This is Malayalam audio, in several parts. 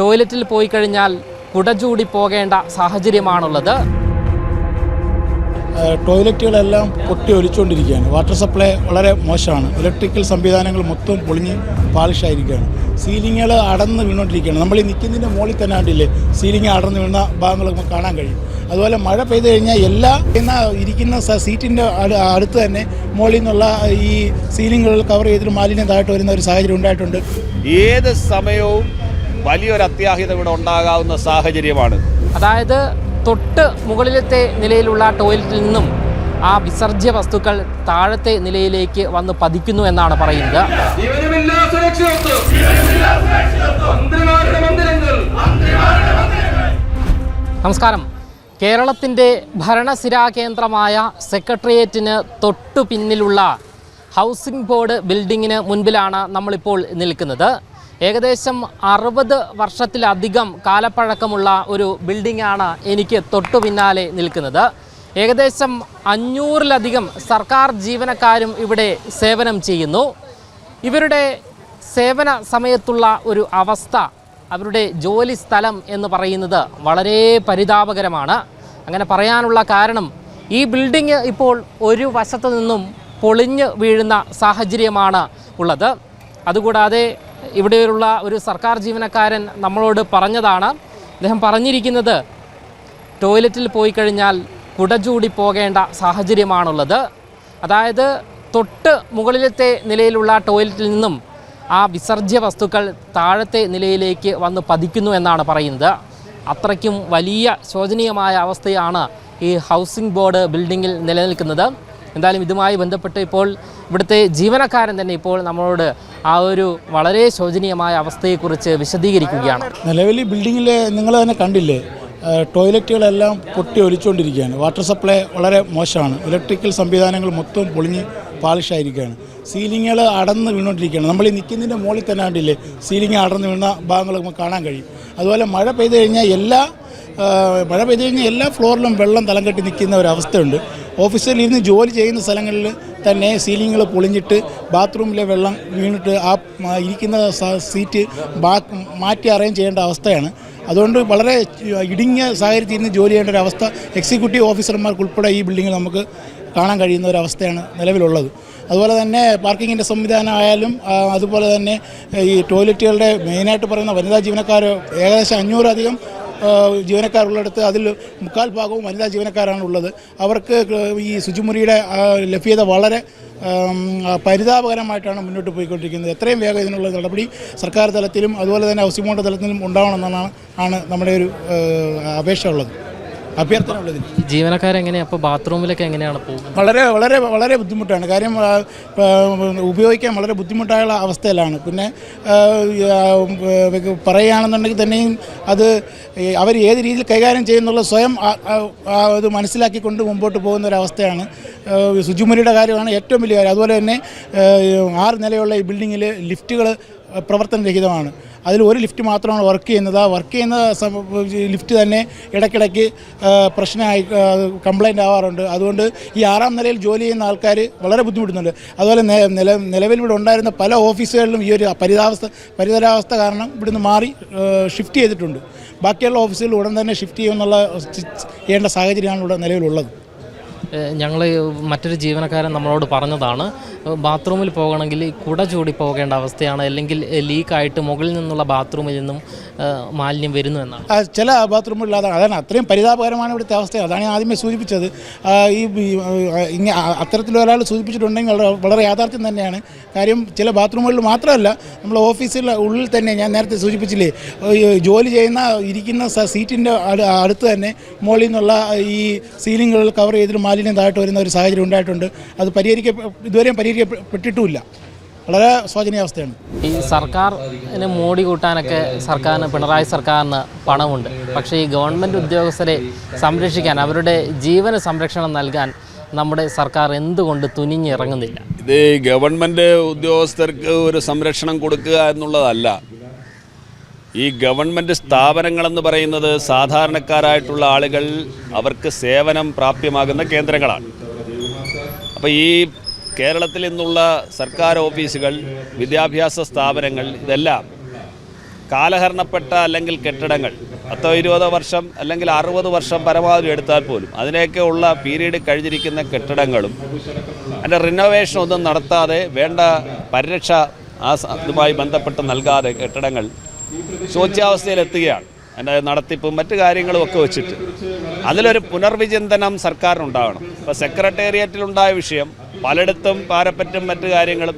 ടോയ്ലറ്റിൽ പോയി കഴിഞ്ഞാൽ കുടചൂടി പോകേണ്ട സാഹചര്യമാണുള്ളത്. ടോയ്ലറ്റുകളെല്ലാം പൊട്ടി ഒലിച്ചുകൊണ്ടിരിക്കുകയാണ്. വാട്ടർ സപ്ലൈ വളരെ മോശമാണ്. ഇലക്ട്രിക്കൽ സംവിധാനങ്ങൾ മൊത്തം പൊളിഞ്ഞ് പാളിഷായിരിക്കുകയാണ്. സീലിങ്ങുകൾ അടന്ന് വീണുകൊണ്ടിരിക്കുകയാണ്. നമ്മൾ ഈ നിൽക്കുന്നതിന്റെ മുകളിൽ തന്നെ കണ്ടില്ലേ? സീലിംഗ് അടന്ന് വീണ ഭാഗങ്ങൾ നമുക്ക് കാണാൻ കഴിയും. അതുപോലെ മഴ പെയ്തു കഴിഞ്ഞാൽ എല്ലാ എന്ന ഇരിക്കുന്ന സീറ്റിന്റെ അടുത്ത് തന്നെ മുകളിൽ നിന്നുള്ള ഈ സീലിങ്ങുകൾ കവർ ചെയ്തിട്ട് മാലിന്യം താഴോട്ട് വരുന്ന ഒരു സാഹചര്യം ഉണ്ടായിട്ടുണ്ട്. ഏത് സമയവും വലിയൊരു അത്യാഹിതം ഇവിടെ ഉണ്ടാകാവുന്ന സാഹചര്യമാണ്. അതായത് തൊട്ട് മുകളിലത്തെ നിലയിലുള്ള ടോയ്ലറ്റിൽ നിന്നും ആ വിസർജ്യ വസ്തുക്കൾ താഴത്തെ നിലയിലേക്ക് വന്ന് പതിക്കുന്നു എന്നാണ് പറയുന്നത്. നമസ്കാരം. കേരളത്തിന്റെ ഭരണസിരാ കേന്ദ്രമായ സെക്രട്ടേറിയറ്റിന് തൊട്ടു പിന്നിലുള്ള ഹൗസിംഗ് ബോർഡ് ബിൽഡിങ്ങിന് മുൻപിലാണ് നമ്മളിപ്പോൾ നിൽക്കുന്നത്. ഏകദേശം അറുപത് വർഷത്തിലധികം കാലപ്പഴക്കമുള്ള ഒരു ബിൽഡിംഗാണ് എനിക്ക് തൊട്ടു പിന്നാലെ നിൽക്കുന്നത്. ഏകദേശം അഞ്ഞൂറിലധികം സർക്കാർ ജീവനക്കാരും ഇവിടെ സേവനം ചെയ്യുന്നു. ഇവരുടെ സേവന സമയത്തുള്ള ഒരു അവസ്ഥ അവരുടെ ജോലി സ്ഥലം എന്ന് പറയുന്നത് വളരെ പരിതാപകരമാണ്. അങ്ങനെ പറയാനുള്ള കാരണം ഈ ബിൽഡിംഗ് ഇപ്പോൾ ഒരു വശത്തു നിന്നും പൊളിഞ്ഞ് വീഴുന്ന സാഹചര്യമാണ് ഉള്ളത്. അതുകൂടാതെ ഇവിടെയുള്ള ഒരു സർക്കാർ ജീവനക്കാരൻ നമ്മളോട് പറഞ്ഞതാണ്. അദ്ദേഹം പറഞ്ഞിരിക്കുന്നത് ടോയ്ലറ്റിൽ പോയി കഴിഞ്ഞാൽ കുടചൂടി പോകേണ്ട സാഹചര്യമാണുള്ളത്. അതായത് തൊട്ട് മുകളിലത്തെ നിലയിലുള്ള ടോയ്ലറ്റിൽ നിന്നും ആ വിസർജ്യ വസ്തുക്കൾ താഴത്തെ നിലയിലേക്ക് വന്ന് പതിക്കുന്നു എന്നാണ് പറയുന്നത്. അത്രയ്ക്കും വലിയ ശോചനീയമായ അവസ്ഥയാണ് ഈ ഹൗസിംഗ് ബോർഡ് ബിൽഡിങ്ങിൽ നിലനിൽക്കുന്നത്. എന്തായാലും ഇതുമായി ബന്ധപ്പെട്ട് ഇപ്പോൾ ഇവിടുത്തെ ജീവനക്കാരൻ തന്നെ ഇപ്പോൾ നമ്മളോട് ആ ഒരു വളരെ ശോചനീയമായ അവസ്ഥയെക്കുറിച്ച് വിശദീകരിക്കുകയാണ്. നിലവിൽ ബിൽഡിങ്ങിൽ നിങ്ങൾ തന്നെ കണ്ടില്ലേ ടോയ്ലറ്റുകളെല്ലാം പൊട്ടി ഒലിച്ചുകൊണ്ടിരിക്കുകയാണ്. വാട്ടർ സപ്ലൈ വളരെ മോശമാണ്. ഇലക്ട്രിക്കൽ സംവിധാനങ്ങൾ മൊത്തം പൊളിഞ്ഞ് പാളിഷായിരിക്കുകയാണ്. സീലിങ്ങുകൾ അടന്ന് വീണുകൊണ്ടിരിക്കുകയാണ്. നമ്മൾ ഈ നിൽക്കുന്നതിന്റെ മുകളിൽ തന്നെ കണ്ടില്ലേ സീലിംഗ് അടർന്ന് വീണ ഭാഗങ്ങൾ നമുക്ക് കാണാൻ കഴിയും. അതുപോലെ മഴ പെയ്തു കഴിഞ്ഞാൽ എല്ലാ മഴ പെയ്തു കഴിഞ്ഞാൽ എല്ലാ ഫ്ലോറിലും വെള്ളം തലം കെട്ടി നിൽക്കുന്ന ഒരവസ്ഥയുണ്ട് ഓഫീസിൽ ഇരുന്ന് ജോലി ചെയ്യുന്ന സ്ഥലങ്ങളിൽ തന്നെ സീലിങ്ങുകൾ പൊളിഞ്ഞിട്ട് ബാത്റൂമിലെ വെള്ളം വീണിട്ട് ആ ഇരിക്കുന്ന സീറ്റ് മാറ്റി അറേഞ്ച് ചെയ്യേണ്ട അവസ്ഥയാണ്. അതുകൊണ്ട് വളരെ ഇടുങ്ങിയ സാഹചര്യത്തിൽ ഇരുന്ന് ജോലി ചെയ്യേണ്ട ഒരു അവസ്ഥ എക്സിക്യൂട്ടീവ് ഓഫീസർമാർക്ക് ഉൾപ്പെടെ ഈ ബിൽഡിങ്ങിൽ നമുക്ക് കാണാൻ കഴിയുന്ന ഒരു അവസ്ഥയാണ് നിലവിലുള്ളത്. അതുപോലെ തന്നെ പാർക്കിങ്ങിന്റെ സംവിധാനം ആയാലും അതുപോലെ തന്നെ ഈ ടോയ്ലറ്റുകളുടെ മെയിനായിട്ട് പറയുന്ന വനിതാ ജീവനക്കാർ ഏകദേശം അഞ്ഞൂറധികം ജീവനക്കാരുള്ളിടത്ത് അതിൽ മുക്കാൽ ഭാഗവും വനിതാ ജീവനക്കാരാണ് ഉള്ളത് അവർക്ക് ഈ ശുചിമുറിയുടെ ലഭ്യത വളരെ പരിതാപകരമായിട്ടാണ് മുന്നോട്ട് പോയിക്കൊണ്ടിരിക്കുന്നത്. എത്രയും വേഗം ഇതിനുള്ള നടപടി സർക്കാർ തലത്തിലും അതുപോലെ തന്നെ ഹൗസിംഗ് ബോർഡ് തലത്തിലും ഉണ്ടാവണമെന്നാണ് ആണ് നമ്മുടെ ഒരു അപേക്ഷ ഉള്ളത്. അഭ്യർത്ഥന ഉള്ളത് ജീവനക്കാരെങ്ങനെയാണ് അപ്പോൾ ബാത്റൂമിലൊക്കെ എങ്ങനെയാണ് പോകുന്നത്? വളരെ വളരെ വളരെ ബുദ്ധിമുട്ടാണ്. കാര്യം ഉപയോഗിക്കാൻ വളരെ ബുദ്ധിമുട്ടായുള്ള അവസ്ഥയിലാണ്. പിന്നെ പറയുകയാണെന്നുണ്ടെങ്കിൽ തന്നെയും അത് അവർ ഏത് രീതിയിൽ കൈകാര്യം ചെയ്യുന്നുള്ള സ്വയം അത് മനസ്സിലാക്കിക്കൊണ്ട് മുമ്പോട്ട് പോകുന്ന ഒരവസ്ഥയാണ് ശുചിമുറിയുടെ കാര്യമാണ് ഏറ്റവും വലിയ കാര്യം. അതുപോലെ തന്നെ ആറ് നിലയുള്ള ഈ ബിൽഡിങ്ങിൽ ലിഫ്റ്റുകൾ പ്രവർത്തനരഹിതമാണ്. അതിൽ ഒരു ലിഫ്റ്റ് മാത്രമാണ് വർക്ക് ചെയ്യുന്നത്. ആ വർക്ക് ചെയ്യുന്ന ലിഫ്റ്റ് തന്നെ ഇടയ്ക്കിടയ്ക്ക് പ്രശ്നമായി കംപ്ലൈന്റ് ആവാറുണ്ട്. അതുകൊണ്ട് ഈ ആറാം നിലയിൽ ജോലി ചെയ്യുന്ന ആൾക്കാർ വളരെ ബുദ്ധിമുട്ടുന്നുണ്ട്. അതുപോലെ നില നിലവിൽ ഇവിടെ ഉണ്ടായിരുന്ന പല ഓഫീസുകളിലും ഈ ഒരു പരിതാവസ്ഥ പരിതരാവസ്ഥ കാരണം ഇവിടുന്ന് മാറി ഷിഫ്റ്റ് ചെയ്തിട്ടുണ്ട്. ബാക്കിയുള്ള ഓഫീസുകൾ ഉടൻ തന്നെ ഷിഫ്റ്റ് ചെയ്യുമെന്നുള്ള ചെയ്യേണ്ട സാഹചര്യമാണ് ഇവിടെ നിലവിലുള്ളത്. ഞങ്ങൾ മറ്റൊരു ജീവനക്കാരൻ നമ്മളോട് പറഞ്ഞതാണ് ബാത്റൂമിൽ പോകണമെങ്കിൽ കുട ചൂടി പോകേണ്ട അവസ്ഥയാണ് അല്ലെങ്കിൽ ലീക്കായിട്ട് മുകളിൽ നിന്നുള്ള ബാത്റൂമിൽ നിന്നും മാലിന്യം വരുന്നു എന്നാണ്. ചില ബാത്റൂമുകളിൽ അതാണ് അതാണ് അത്രയും പരിതാപകരമാണ് ഇവിടുത്തെ അവസ്ഥ. അതാണ് ഞാൻ ആദ്യമേ സൂചിപ്പിച്ചത്. ഈ ഇങ്ങനെ അത്തരത്തിലൊരാൾ സൂചിപ്പിച്ചിട്ടുണ്ടെങ്കിൽ വളരെ യാഥാർത്ഥ്യം തന്നെയാണ്. കാര്യം ചില ബാത്റൂമുകളിൽ മാത്രമല്ല നമ്മൾ ഓഫീസിലെ ഉള്ളിൽ തന്നെ ഞാൻ നേരത്തെ സൂചിപ്പിച്ചില്ലേ ജോലി ചെയ്യുന്ന ഇരിക്കുന്ന സീറ്റിന്റെ അടുത്ത് തന്നെ മുകളിൽ നിന്നുള്ള ഈ സീലിങ്ങുകൾ കവർ ചെയ്തിട്ട് മാലിന്യം താഴോട്ട് വരുന്ന ഒരു സാഹചര്യം ഉണ്ടായിട്ടുണ്ട്. അത് പരിഹരിക്ക ഇതുവരെയും പരിഹരിക്കപ്പെട്ടിട്ടുമില്ല. വളരെ ശോചനീയാവസ്ഥയാണ്. ഈ സർക്കാരിന് മോടി കൂട്ടാനൊക്കെ സർക്കാരിന് പിണറായി സർക്കാരിന് പണമുണ്ട്. പക്ഷേ ഈ ഗവൺമെന്റ് ഉദ്യോഗസ്ഥരെ സംരക്ഷിക്കാൻ അവരുടെ ജീവന സംരക്ഷണം നൽകാൻ നമ്മുടെ സർക്കാർ എന്തുകൊണ്ട് തുനിഞ്ഞിറങ്ങുന്നില്ല? ഇത് ഗവൺമെന്റ് ഉദ്യോഗസ്ഥർക്ക് ഒരു സംരക്ഷണം കൊടുക്കുക എന്നുള്ളതല്ല. ഈ ഗവൺമെന്റ് സ്ഥാപനങ്ങളെന്ന് പറയുന്നത് സാധാരണക്കാരായിട്ടുള്ള ആളുകൾ അവർക്ക് സേവനം പ്രാപ്യമാകുന്ന കേന്ദ്രങ്ങളാണ്. അപ്പോൾ ഈ കേരളത്തിൽ നിന്നുള്ള സർക്കാർ ഓഫീസുകൾ വിദ്യാഭ്യാസ സ്ഥാപനങ്ങൾ ഇതെല്ലാം കാലഹരണപ്പെട്ട അല്ലെങ്കിൽ കെട്ടിടങ്ങൾ പത്തോ ഇരുപതോ വർഷം അല്ലെങ്കിൽ അറുപത് വർഷം പരമാവധി എടുത്താൽ പോലും അതിനെയൊക്കെ ഉള്ള പീരീഡ് കഴിഞ്ഞിരിക്കുന്ന കെട്ടിടങ്ങളും അതിന്റെ റിനോവേഷൻ ഒന്നും നടത്താതെ വേണ്ട പരിരക്ഷ ആ ഇതുമായി ബന്ധപ്പെട്ട് നൽകാതെ കെട്ടിടങ്ങൾ ശോച്യാവസ്ഥയിലെത്തുകയാണ് അതിന്റെ നടത്തിപ്പും മറ്റു കാര്യങ്ങളും ഒക്കെ വെച്ചിട്ട്. അതിലൊരു പുനർവിചിന്തനം സർക്കാരിനുണ്ടാകണം ഇപ്പോൾ സെക്രട്ടേറിയറ്റിലുണ്ടായ വിഷയം പലയിടത്തും പാരപ്പറ്റും മറ്റു കാര്യങ്ങളും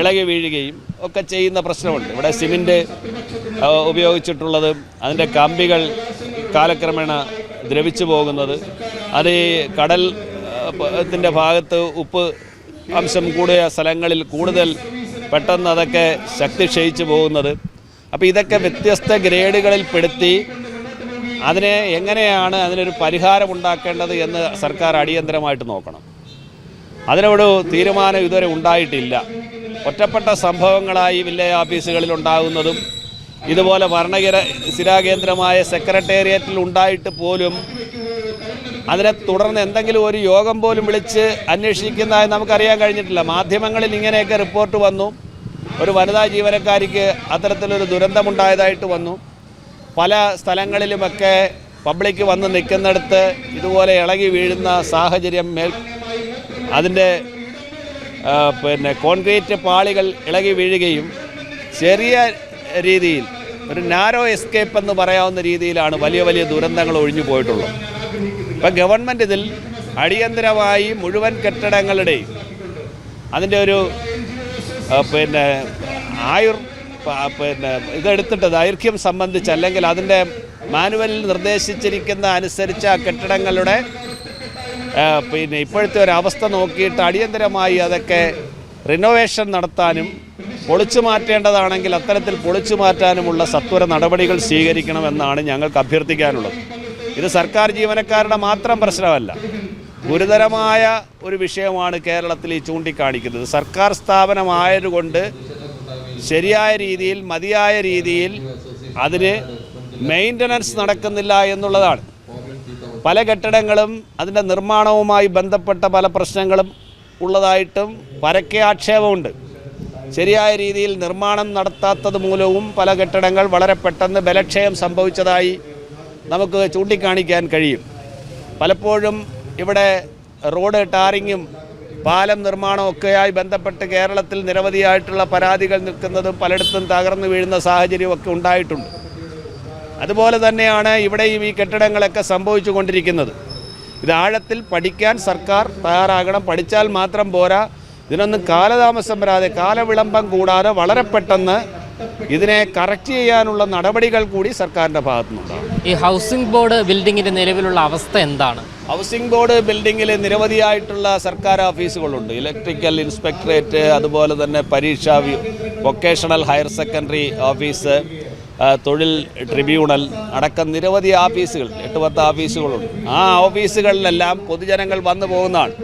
ഇളകി വീഴുകയും ഒക്കെ ചെയ്യുന്ന പ്രശ്നമുണ്ട്. ഇവിടെ സിമെന്റ് ഉപയോഗിച്ചിട്ടുള്ളത് അതിന്റെ കമ്പികൾ കാലക്രമേണ ദ്രവിച്ചു പോകുന്നത് അത് ഈ കടൽ ത്തിന്റെ ഭാഗത്ത് ഉപ്പ് അംശം കൂടിയ സ്ഥലങ്ങളിൽ കൂടുതൽ പെട്ടെന്ന് അതൊക്കെ ശക്തി ക്ഷയിച്ചു പോകുന്നത് അപ്പോൾ ഇതൊക്കെ വ്യത്യസ്ത ഗ്രേഡുകളിൽപ്പെടുത്തി അതിനെ എങ്ങനെയാണ് അതിനൊരു പരിഹാരം ഉണ്ടാക്കേണ്ടത് എന്ന് സർക്കാർ അടിയന്തരമായിട്ട് നോക്കണം. അതിനൊരു തീരുമാനം ഇതുവരെ ഉണ്ടായിട്ടില്ല. ഒറ്റപ്പെട്ട സംഭവങ്ങളായി വില്ലേജ് ഓഫീസുകളിൽ ഉണ്ടാകുന്നതും ഇതുപോലെ ഭരണകര സ്ഥിരാകേന്ദ്രമായ സെക്രട്ടേറിയറ്റിൽ ഉണ്ടായിട്ട് പോലും അതിനെ തുടർന്ന് എന്തെങ്കിലും ഒരു യോഗം പോലും വിളിച്ച് അന്വേഷിക്കുന്നതായി നമുക്കറിയാൻ കഴിഞ്ഞിട്ടില്ല. മാധ്യമങ്ങളിൽ ഇങ്ങനെയൊക്കെ റിപ്പോർട്ട് വന്നു. ഒരു വനിതാ ജീവനക്കാരിക്ക് അത്തരത്തിലൊരു ദുരന്തമുണ്ടായതായിട്ട് വന്നു. പല സ്ഥലങ്ങളിലുമൊക്കെ പബ്ലിക് വന്ന് നിൽക്കുന്നിടത്ത് ഇതുപോലെ ഇളകി വീഴുന്ന സാഹചര്യം മേൽ അതിന്റെ പിന്നെ കോൺക്രീറ്റ് പാളികൾ ഇളകി വീഴുകയും ചെറിയ രീതിയിൽ ഒരു നാരോ എസ്കേപ്പ് എന്ന് പറയാവുന്ന രീതിയിലാണ് വലിയ വലിയ ദുരന്തങ്ങൾ ഒഴിഞ്ഞു പോയിട്ടുള്ളത്. ഇപ്പം ഗവൺമെന്റ് ഇതിൽ അടിയന്തരമായി മുഴുവൻ കെട്ടിടങ്ങളുടെയും അതിന്റെ ഒരു പിന്നെ ആയുർ പിന്നെ ഇതെടുത്തിട്ട് ദൈർഘ്യം സംബന്ധിച്ച് അല്ലെങ്കിൽ അതിന്റെ മാനുവലിൽ നിർദ്ദേശിച്ചിരിക്കുന്ന അനുസരിച്ച് ആ കെട്ടിടങ്ങളുടെ പിന്നെ ഇപ്പോഴത്തെ ഒരു അവസ്ഥ നോക്കിയിട്ട് അടിയന്തരമായി അതൊക്കെ റിനോവേഷൻ നടത്താനും പൊളിച്ചു മാറ്റേണ്ടതാണെങ്കിൽ അത്തരത്തിൽ പൊളിച്ചു മാറ്റാനുമുള്ള സത്വര നടപടികൾ സ്വീകരിക്കണമെന്നാണ് ഞങ്ങൾക്ക് അഭ്യർത്ഥിക്കാനുള്ളത്. ഇത് സർക്കാർ ജീവനക്കാരുടെ മാത്രം പ്രശ്നമല്ല. ഗുരുതരമായ ഒരു വിഷയമാണ് കേരളത്തിൽ ഈ ചൂണ്ടിക്കാണിക്കുന്നത്. സർക്കാർ സ്ഥാപനമായതുകൊണ്ട് ശരിയായ രീതിയിൽ മതിയായ രീതിയിൽ അതിന് മെയിന്റനൻസ് നടക്കുന്നില്ല എന്നുള്ളതാണ്. പല കെട്ടിടങ്ങളും അതിന്റെ നിർമ്മാണവുമായി ബന്ധപ്പെട്ട പല പ്രശ്നങ്ങളും ഉള്ളതായിട്ടും പരക്കെ ആക്ഷേപമുണ്ട്. ശരിയായ രീതിയിൽ നിർമ്മാണം നടത്താത്തത് മൂലവും പല കെട്ടിടങ്ങൾ വളരെ പെട്ടെന്ന് ബലക്ഷയം സംഭവിച്ചതായി നമുക്ക് ചൂണ്ടിക്കാണിക്കാൻ കഴിയും. പലപ്പോഴും ഇവിടെ റോഡ് ടാറിങ്ങും പാലം നിർമ്മാണവും ഒക്കെയായി ബന്ധപ്പെട്ട് കേരളത്തിൽ നിരവധിയായിട്ടുള്ള പരാതികൾ നിൽക്കുന്നതും പലയിടത്തും തകർന്നു വീഴുന്ന സാഹചര്യമൊക്കെ ഉണ്ടായിട്ടുണ്ട്. അതുപോലെ തന്നെയാണ് ഇവിടെയും ഈ കെട്ടിടങ്ങളൊക്കെ സംഭവിച്ചു കൊണ്ടിരിക്കുന്നത് ഇത് ആഴത്തിൽ പഠിക്കാൻ സർക്കാർ തയ്യാറാകണം. പഠിച്ചാൽ മാത്രം പോരാ. ഇതിനൊന്നും കാലതാമസം വരാതെ കാലവിളംബം കൂടാതെ വളരെ പെട്ടെന്ന് ഇതിനെ കറക്റ്റ് ചെയ്യാനുള്ള നടപടികൾ കൂടി സർക്കാരിന്റെ ഭാഗത്തുനിന്നുണ്ടാകും. ഈ ഹൗസിംഗ് ബോർഡ് ബിൽഡിങ്ങിന്റെ നിലവിലുള്ള അവസ്ഥ എന്താണ്? ഹൗസിംഗ് ബോർഡ് ബിൽഡിങ്ങിൽ നിരവധിയായിട്ടുള്ള സർക്കാർ ഓഫീസുകളുണ്ട്. ഇലക്ട്രിക്കൽ ഇൻസ്പെക്ടറേറ്റ് അതുപോലെ തന്നെ പരീക്ഷ വൊക്കേഷണൽ ഹയർ സെക്കൻഡറി ഓഫീസ് തൊഴിൽ ട്രിബ്യൂണൽ അടക്കം നിരവധി ഓഫീസുകൾ എട്ട് പത്ത് ഓഫീസുകളുണ്ട്. ആ ഓഫീസുകളിലെല്ലാം പൊതുജനങ്ങൾ വന്നു പോകുന്നതാണ്.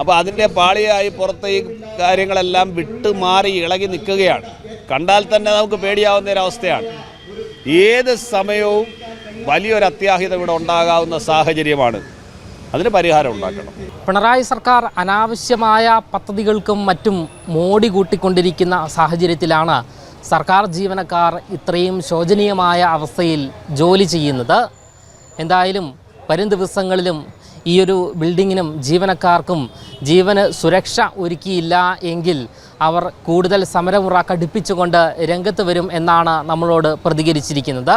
അപ്പോൾ അതിന്റെ പാളിയായി പുറത്ത് ഈ കാര്യങ്ങളെല്ലാം വിട്ട് മാറി ഇളകി നിൽക്കുകയാണ്. കണ്ടാൽ തന്നെ നമുക്ക് പേടിയാവുന്ന ഒരവസ്ഥയാണ് ഏത് സമയവും വലിയൊരു അത്യാഹിതം ഇവിടെ ഉണ്ടാകാവുന്ന സാഹചര്യമാണ്. അതിന് പരിഹാരം ഉണ്ടാക്കണം. പിണറായി സർക്കാർ അനാവശ്യമായ പദ്ധതികൾക്കും മറ്റും മോടി കൂട്ടിക്കൊണ്ടിരിക്കുന്ന സാഹചര്യത്തിലാണ് സർക്കാർ ജീവനക്കാർ ഇത്രയും ശോചനീയമായ അവസ്ഥയിൽ ജോലി ചെയ്യുന്നത്. എന്തായാലും വരും ദിവസങ്ങളിലും ഈ ഒരു ബിൽഡിങ്ങിനും ജീവനക്കാർക്കും ജീവന് സുരക്ഷ ഒരുക്കിയില്ല എങ്കിൽ അവർ കൂടുതൽ സമരമുറ കടുപ്പിച്ചുകൊണ്ട് രംഗത്ത് വരും എന്നാണ് നമ്മളോട് പ്രതികരിച്ചിരിക്കുന്നത്.